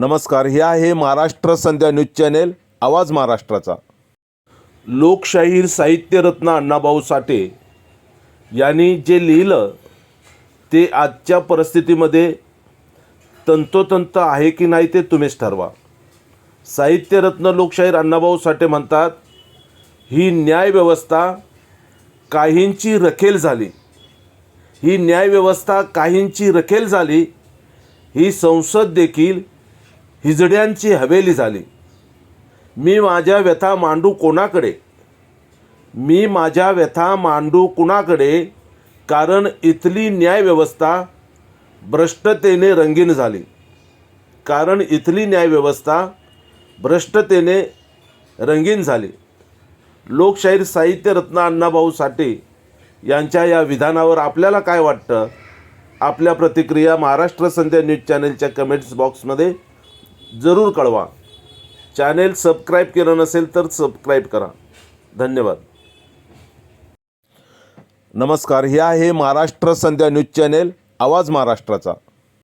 नमस्कार हे आहे महाराष्ट्र संध्या न्यूज चॅनेल आवाज महाराष्ट्राचा. लोकशाहीर साहित्यरत्न अण्णाभाऊ साठे यांनी जे लिहिलं ते आजच्या परिस्थितीमध्ये तंतोतंत आहे की नाही ते तुम्हीच ठरवा. साहित्यरत्न लोकशाहीर अण्णाभाऊ साठे म्हणतात ही न्यायव्यवस्था काहींची रखेल झाली. ही न्यायव्यवस्था काहींची रखेल झाली ही संसद देखील हिजड्यांची हवेली झाली. मी माझ्या व्यथा मांडू कोणाकडे? मी माझ्या व्यथा मांडू कुणाकडे? कारण इथली न्यायव्यवस्था भ्रष्टतेने रंगीन झाली. कारण इथली न्यायव्यवस्था भ्रष्टतेने रंगीन झाली. लोकशाहीर साहित्यरत्न अण्णाभाऊ साठे यांच्या या विधानावर आपल्याला काय वाटतं? आपल्या प्रतिक्रिया महाराष्ट्र संध्या न्यूज चॅनलच्या कमेंट्स बॉक्समध्ये जरूर कळवा. चॅनेल सबस्क्राईब केलं नसेल तर सबस्क्राईब करा. धन्यवाद. नमस्कार हे आहे महाराष्ट्र संध्या न्यूज चॅनेल आवाज महाराष्ट्राचा.